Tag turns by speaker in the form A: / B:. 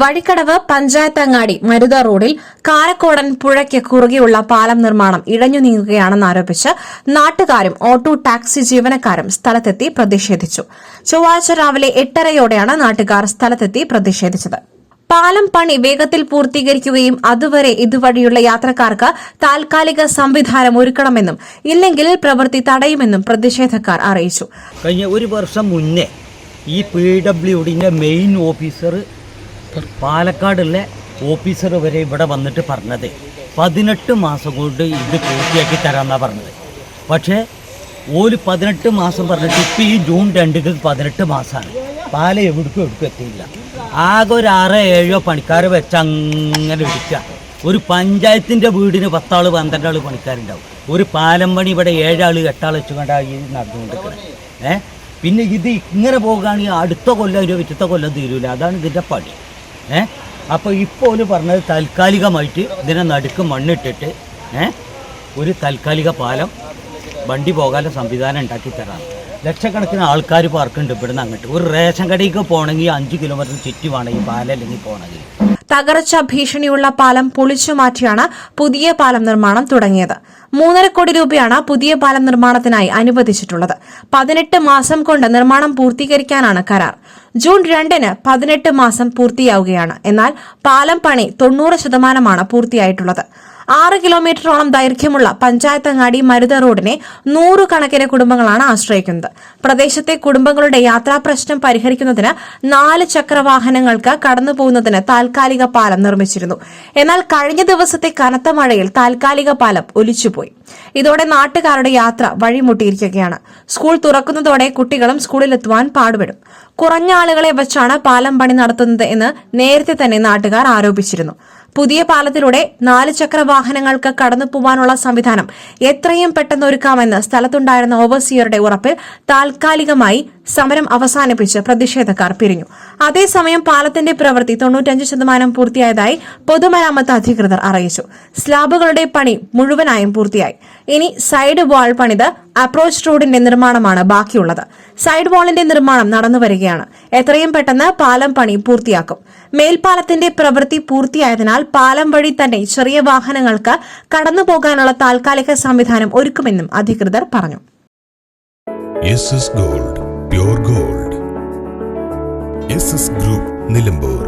A: വഴിക്കടവ് പഞ്ചായത്തങ്ങാടി മരുത റോഡിൽ കാരക്കോടൻ പുഴയ്ക്ക് കുറുകെയുള്ള പാലം നിർമ്മാണം ഇഴഞ്ഞു നീങ്ങുകയാണെന്ന് ആരോപിച്ച് നാട്ടുകാരും ഓട്ടോ ടാക്സി ജീവനക്കാരും സ്ഥലത്തെത്തി പ്രതിഷേധിച്ചു. ചൊവ്വാഴ്ച രാവിലെ എട്ടരയോടെയാണ് നാട്ടുകാർ സ്ഥലത്തെത്തി പ്രതിഷേധിച്ചത്. പാലം പണി വേഗത്തിൽ പൂർത്തീകരിക്കുകയും അതുവരെ ഇതുവഴിയുള്ള യാത്രക്കാർക്ക് താൽക്കാലിക സംവിധാനം ഒരുക്കണമെന്നും ഇല്ലെങ്കിൽ പ്രവൃത്തി തടയുമെന്നും പ്രതിഷേധക്കാർ അറിയിച്ചു.
B: കഴിഞ്ഞ ഒരു വർഷം മുന്നേ ഈ പി ഡബ്ല്യു ഡിന്റെ മെയിൻ ഓഫീസർ പാലക്കാടുള്ള ഓഫീസർ വരെ ഇവിടെ വന്നിട്ട് പറഞ്ഞത് പതിനെട്ട് മാസം കൊണ്ട് ഇത് പൂർത്തിയാക്കി തരാമെന്നാണ് പറഞ്ഞത്. പക്ഷേ ഓൽ പതിനെട്ട് മാസം പറഞ്ഞിട്ട് ഇപ്പോൾ ഈ ജൂൺ രണ്ടിന് പതിനെട്ട് മാസമാണ് പാല എവിടേക്കും എവിടേക്കും എത്തിയില്ല. ആകെ ഒരു ആറോ ഏഴോ പണിക്കാർ വെച്ച് അങ്ങനെ വിളിക്കുക ഒരു പഞ്ചായത്തിന്റെ വീടിന് പത്താൾ പന്ത്രണ്ടാൾ പണിക്കാരുണ്ടാവും. ഒരു പാലം പണി ഇവിടെ ഏഴാൾ എട്ടാൾ വെച്ചുകൊണ്ട് കണ്ടാ ഈ നടന്നുകൊണ്ടിരിക്കുന്നത് ഏഹ് പിന്നെ ഇത് ഇങ്ങനെ പോകുകയാണെങ്കിൽ അടുത്ത കൊല്ലം ഒരു വിറ്റത്തെ കൊല്ലം തീരൂല. അതാണ് ഇതിന്റെ പണി. ഏ? അപ്പോൾ ഇപ്പോൾ ഒരു പറഞ്ഞത് താൽക്കാലികമായിട്ട് ഇതിനെ നടുക്ക് മണ്ണിട്ടിട്ട് ഏ? ഒരു താൽക്കാലിക പാലം വണ്ടി പോകാനുള്ള സംവിധാനം ഉണ്ടാക്കി തരാം ലക്ഷക്കണക്കിന് ആൾക്കാർ പാർക്കുണ്ട് ഇവിടുന്ന് അങ്ങോട്ട്. ഒരു റേഷൻ കടയ്ക്ക് പോകണമെങ്കിൽ അഞ്ച് കിലോമീറ്റർ ചുറ്റി വേണം ഈ പാലം അല്ലെങ്കിൽ പോകണമെങ്കിൽ.
A: തകർച്ച ഭീഷണിയുള്ള പാലം പൊളിച്ചു മാറ്റിയാണ് പുതിയ പാലം നിർമ്മാണം തുടങ്ങിയത്. മൂന്നര കോടി രൂപയാണ് പുതിയ പാലം നിർമ്മാണത്തിനായി അനുവദിച്ചിട്ടുള്ളത്. പതിനെട്ട് മാസം കൊണ്ട് നിർമ്മാണം പൂർത്തീകരിക്കാനാണ് കരാർ. ജൂൺ രണ്ടിന് പതിനെട്ട് മാസം പൂർത്തിയാവുകയാണ്. എന്നാൽ പാലം പണി തൊണ്ണൂറ് ശതമാനമാണ് പൂർത്തിയായിട്ടുള്ളത്. ആറ് കിലോമീറ്ററോളം ദൈർഘ്യമുള്ള പഞ്ചായത്തങ്ങാടി മരുത റോഡിനെ നൂറുകണക്കിന് കുടുംബങ്ങളാണ് ആശ്രയിക്കുന്നത്. പ്രദേശത്തെ കുടുംബങ്ങളുടെ യാത്രാ പ്രശ്നം പരിഹരിക്കുന്നതിന് നാല് ചക്രവാഹനങ്ങൾക്ക് കടന്നു കടന്നുപോകുന്നതിന് താൽക്കാലിക പാലം നിർമ്മിച്ചിരുന്നു. എന്നാൽ കഴിഞ്ഞ ദിവസത്തെ കനത്ത മഴയിൽ താൽക്കാലിക പാലം ഒലിച്ചുപോയി. ഇതോടെ നാട്ടുകാരുടെ യാത്ര വഴിമുട്ടിയിരിക്കുകയാണ്. സ്കൂൾ തുറക്കുന്നതോടെ കുട്ടികളും സ്കൂളിലെത്തുവാൻ പാടുപെടും. കുറഞ്ഞ ആളുകളെ വെച്ചാണ് പാലം പണി നടത്തുന്നത് എന്ന് നേരത്തെ തന്നെ നാട്ടുകാർ ആരോപിച്ചിരുന്നു. പുതിയ പാലത്തിലൂടെ നാല് ചക്ര വാഹനങ്ങൾക്ക് കടന്നു പോവാനുള്ള സംവിധാനം എത്രയും പെട്ടെന്ന് ഒരുക്കാമെന്ന് സ്ഥലത്തുണ്ടായിരുന്ന ഓവർസിയറുടെ ഉറപ്പിൽ താൽക്കാലികമായി സമരം അവസാനിപ്പിച്ച് പ്രതിഷേധക്കാർ പിരിഞ്ഞു. അതേസമയം പാലത്തിന്റെ പ്രവൃത്തി തൊണ്ണൂറ്റഞ്ച് ശതമാനം പൂർത്തിയായതായി പൊതുമരാമത്ത് അധികൃതർ അറിയിച്ചു. സ്ലാബുകളുടെ പണി മുഴുവനായും പൂർത്തിയായി. ഇനി സൈഡ് വാൾ പണിത് അപ്രോച്ച് റോഡിന്റെ നിർമ്മാണമാണ് ബാക്കിയുള്ളത്. സൈഡ് വാളിന്റെ നിർമ്മാണം നടന്നു വരികയാണ് എത്രയും പെട്ടെന്ന് പാലം പണി പൂർത്തിയാക്കും. മേൽപ്പാലത്തിന്റെ പ്രവൃത്തി പൂർത്തിയായതിനാൽ പാലം വഴി തന്നെ ചെറിയ വാഹനങ്ങൾക്ക് കടന്നു പോകാനുള്ള താൽക്കാലിക സംവിധാനം ഒരുക്കുമെന്നും അധികൃതർ പറഞ്ഞു.
C: Gold gold group Nilambur